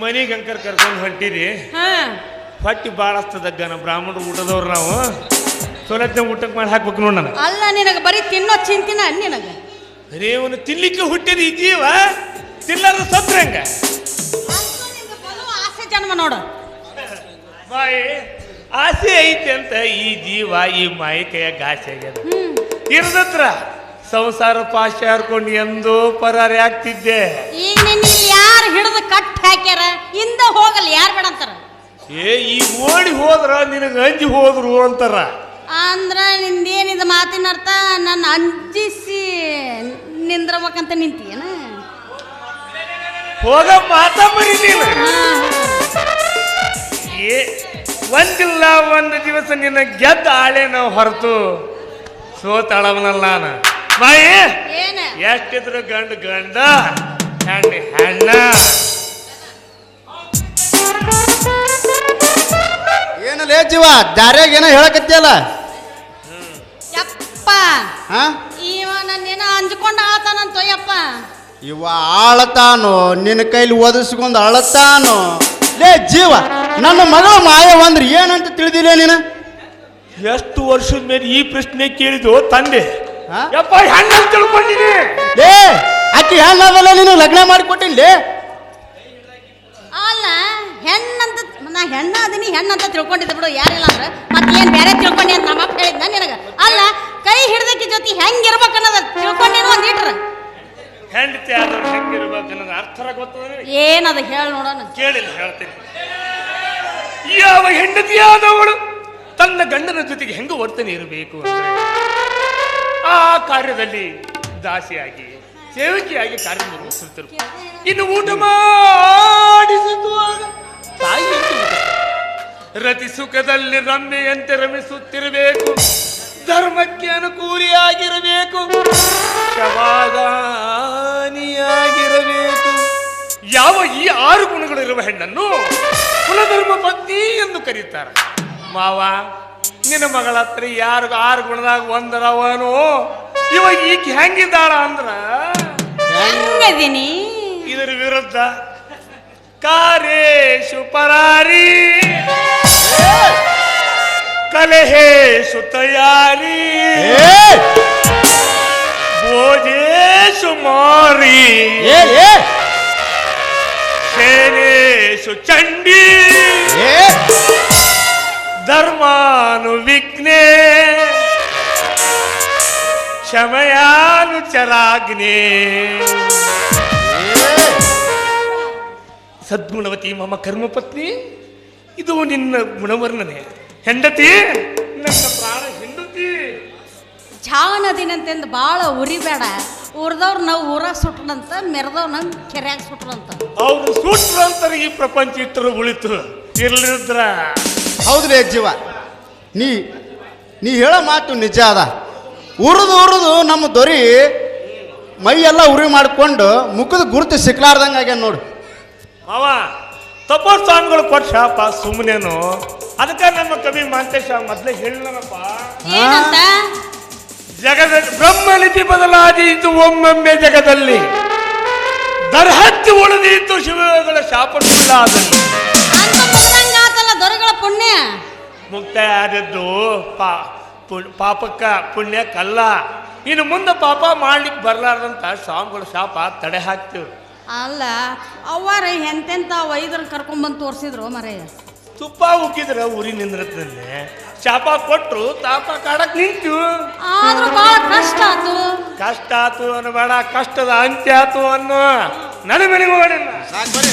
ಮನಿಗೆ ಅಂಕರ್ ಕರ್ಕೊಂಡು ಹೊಂಟಿರಿ. ಹಾ. ಹೊಟ್ಟಿ ಭಾಳ ಅಸ್ತದಗ್ಗ ನಮ್ಮ ಬ್ರಾಹ್ಮಣರು ಊಟದವ್ರು ನಾವು. ಸೊಲತ್ನ ಊಟಕ್ಕೆ ಮಾಡಿ ಹಾಕ್ಬೇಕು ನೋಡ ನನಗೆ. ಅಲ್ಲ ನಿನಗೆ ಬರೀ ತಿನ್ನೋ ಚಿಂತಿನ ನಿನಗೆ? ರೇವನು ತಿನ್ಲಿಕ್ಕೆ ಹುಟ್ಟಿದ ಈ ಜೀವ ತಿನ್ನಲಾರ ಸತ್ರ ಹಂಗ? ಆಸೆ ಜನ್ಮ ನೋಡು. ಬಾಯಿ ಆಸೆ ಐತೆ ಅಂತ ಈ ಜೀವ ಈ ಮಾಯಿ ಕೈಯಾಗ ಗಾಸೆ ಆಗ್ಯದ ಇರದತ್ರ ಸಂಸಾರ ಪಾಶ ಹರ್ಕೊಂಡು ಎಂದೋ ಪರಾರಿ ಆಗ್ತಿದ್ದೆ. ಈಗ ನಿನ್ನ ಇಲ್ಲಿ ಯಾರು ಹಿಡಿದು ಕಟ್ ಹಾಕ್ಯಾರ? ಹಿಂದೆ ಹೋಗಲ್ಲ ಯಾರು ಬೇಡ ಅಂತಾರ? ಏ ಈ ಓಡಿ ಹೋದ್ರ ನಿನಗೆ ಅಂಜಿ ಹೋದ್ರು ಅಂತಾರ. ಅಂದ್ರ ನಿಂದೇನಿದ ಮಾತಿನ ಅರ್ಥ ನನ್ನ ಅಂಜಿಸಿ ನಿಂದ್ರಬೇಕಂತ ನಿಂತೀಯನ? ಹೋಗ ಮಾತ ನೀನು. ಏ ಒಂದಿಲ್ಲ ಒಂದು ದಿವಸ ನಿನ್ನ ಗೆದ್ದ ಆಳೆ ನಾವು ಹೊರತು ಸೋತಾಳವನಲ್ಲ ನಾನು. ಬಾಯಿ. ಏನ? ಎಷ್ಟಿದ್ರು ಗಂಡ ಗಂಡ ಹೆಣ್ಣು ಹೆಣ್ಣ. ಏನು ಜೀವ ದಾರ್ಯಾಗ ಏನೋ ಹೇಳಕತ್ತಿಯಲ್ಲ? ಯಪ್ಪ ಹಾ? ಇವ ನನ್ನೇನ ಅಂಜ್ಕೊಂಡು ಆಳ್ತಾನಂತೋ ಯಪ್ಪ. ಇವ ಆಳತಾನು ನಿನ್ನ ಕೈಲಿ ಒದಿಸ್ಕೊಂಡು ಅಳತಾನು ಲೇ ಜೀವ ನನ್ನ ಮಗಳ ಮಾಯವ ಅಂದ್ರೆ ಏನಂತ ತಿಳಿದಿಲ್ಲ ನೀನು? ಎಷ್ಟು ವರ್ಷದ ಮೇಲೆ ಈ ಪ್ರಶ್ನೆ ಕೇಳಿದು ತಂದೆ? ಯಪ್ಪ ಹೆಣ್ಣ ತಿಳ್ಕೊಂಡಿನಿ. ಲೇ ಆಕಿ ಹೆಣ್ಣಾದಲ್ಲ ನೀನು ಲಗ್ನ ಮಾಡಿಕೊಟ್ಟಿಲ್ಲ ಲೇ. ಅಲ್ಲ ಹೆಣ್ಣಂತ ನಾ ಹೆಣ್ಣ ಅದೀನಿ ಹೆಣ್ಣಂತ ತಿಳ್ಕೊಂಡಿದ್ದೆ ಬಿಡು ಯಾರಿಲ್ಲ ಅಂದ್ರೆ. ಮತ್ತೆ ಏನ್ ಬೇರೆ ತಿಳ್ಕೊಂಡೆ ಅಂತ ನಮ್ಮಪ್ಪ ಹೇಳಿದ್ನ ನಿನಗೆ? ಅಲ್ಲ ಕೈ ಹಿಡ್ದಕ್ಕೆ ಜೊತೆ ಹೆಂಗಿರ್ಬೇಕು ಅನ್ನೋದು ತಿಳ್ಕೊಂಡೇನು ಒಂದ್ ಇಟ್ರ. ಹೆಂಡತಿ ಆದವ್ರು ಹೆಂಗಿರ್ಬೇಕು ಅನ್ನೋದು ಅರ್ಥರ ಗೊತ್ತದ? ಏನದು ಹೇಳಿ ನೋಡೋಣ ಕೇಳಿಲ್ಲ ಹೇಳ್ತೀನಿ. ಯಾವ ಹೆಂಡತಿಯಾದವಳು ತನ್ನ ಗಂಡನ ಜೊತೆಗೆ ಹೆಂಗ ವರ್ತನೆ ಇರಬೇಕು ಅಂದ್ರೆ? ಆ ಕಾರ್ಯದಲ್ಲಿ ದಾಸಿಯಾಗಿ ಸೇವಕಿಯಾಗಿ ಕಾರ್ಯ ನಿರ್ವಹಿಸುತ್ತಿರು ಇನ್ನು ಊಟ ಮಾಡಿಸಿತು ತಾಯಿ ರತಿ ಸುಖದಲ್ಲಿ ರಮ್ಮೆಯಂತೆ ರಮಿಸುತ್ತಿರಬೇಕು. ಧರ್ಮಕ್ಕೆ ಅನುಕೂಲಿಯಾಗಿರಬೇಕು. ಶವಾದಾನಿಯಾಗಿರಬೇಕು. ಯಾವ ಈ ಆರು ಗುಣಗಳಿರುವ ಹೆಣ್ಣನ್ನು ಕುಲಧರ್ಮ ಪತ್ನಿ ಎಂದು ಕರೀತಾರೆ. ಮಾವ ನಿನ್ನ ಮಗಳ ಹತ್ರ ಯಾರು ಆರು ಗುಣದಾಗ ಒಂದರವನು? ಇವಾಗ ಈಕ ಹೆಂಗಿದ್ದಾಳ ಅಂದ್ರ? ಹೆಂಗದೀನಿ? ಇದರ ವಿರುದ್ಧ ಕಾರೇಶು ಪರಾರಿ. ಕಲೆಹೇಶು ತಯಾರಿ. ಭೋಜೇಶು ಮಾರಿ. ಸೇನೇಶು ಚಂಡಿ. ಧರ್ಮಾನು ವಿಘ್ನೆ ಕ್ಷಮಯಾನು ಚರಾಗ್ನೆ ಸದ್ಗುಣವತಿ ಮಮ ಕರ್ಮಪತ್ನಿ ಇದು ನಿನ್ನ ಗುಣವರ್ಣನೆ. ಹೆಂಡತಿ ನನ್ನ ಪ್ರಾಣ ಹೆಂಡತಿ. ಛಾವನದಿನಂತೆಂದು ಭಾಳ ಉರಿಬೇಡ. ಉರ್ದವ್ರು ನಾವು ಊರಾಗ ಸುಟ್ರಂತ ಮೆರೆದವ್ ನಮ್ ಕೆರೆಯಾಗ ಸುಟ್ರಂತ ಅವ್ರು ಸೂಟ್ರಂತರ ಈ ಪ್ರಪಂಚ ಇಟ್ಟರು ಉಳಿತು. ಇರ್ಲಿದ್ರ ಹೌದ್ಲೇ ಜೀವ ನೀ ನೀ ಹೇಳೋ ಮಾತು ನಿಜ ಅದ. ಉರಿದು ಉರಿದು ನಮ್ಮ ದೊರಿ ಮೈ ಎಲ್ಲ ಉರಿ ಮಾಡಿಕೊಂಡು ಮುಖದ ಗುರುತು ಸಿಕ್ಲಾರ್ದಂಗೆ ಆಗ್ಯಾನ ನೋಡು. ಅವ ತಪ್ಪೋ ಸ್ವಾಮಿಗಳು ಕೊಟ್ಟ ಶಾಪ ಸುಮ್ಮನೇನು ಅದಕ್ಕೆ ನಮ್ಮ ಕವಿ ಮಾಂತೇಶ ಮೊದಲೇ ಹೇಳಪ್ಪ ಏನಂತ? ಜಗದ ಬ್ರಹ್ಮಲಿಪಿ ಬದಲಾದೀತು ಒಮ್ಮೊಮ್ಮೆ ಜಗದಲ್ಲಿ. ದರ್ಹತ್ತಿ ಉಳಿದೀತು ಶಿವಗಳ ಶಾಪ ಸುಳ್ಳಾದಲ್ಲಿ ಮುಕ್ತಾಯ ಆದದ್ದು ಪಾ ಪುಣ್ಯ ಪಾಪಕ್ಕ ಪುಣ್ಯಕ್ಕಲ್ಲ ಇನ್ನು ಮುಂದೆ ಪಾಪ ಮಾಡ್ಲಿಕ್ಕೆ ಬರ್ಲಾರ್ದಂತ ಸ್ವಾಮಿಗಳು ಶಾಪ ತಡೆ ಹಾಕ್ತಿವ್ ಅಲ್ಲ ಅವರ ಎಂತೆಂತ ವೈದ್ಯರು ಕರ್ಕೊಂಡ್ಬಂದು ತೋರಿಸಿದ್ರು ಮರೆಯ ತುಪ್ಪ ಉಕ್ಕಿದ್ರೆ ಉರಿ ನಿಂದ್ರದಲ್ಲಿ ಶಾಪ ಕೊಟ್ಟರು ತಾಪ ಕಾಡಕ್ ನಿಂತು. ಕಷ್ಟ ಆತು. ಕಷ್ಟ ಆತು ಅನ್ನಬೇಡ ಕಷ್ಟದ ಅಂತ್ಯ ಆತು ಅನ್ನೋ ನನಗೆ ಮನೆಗೆ ಹೋಗೋಣ ಸಾಕು ಬರ್ರಿ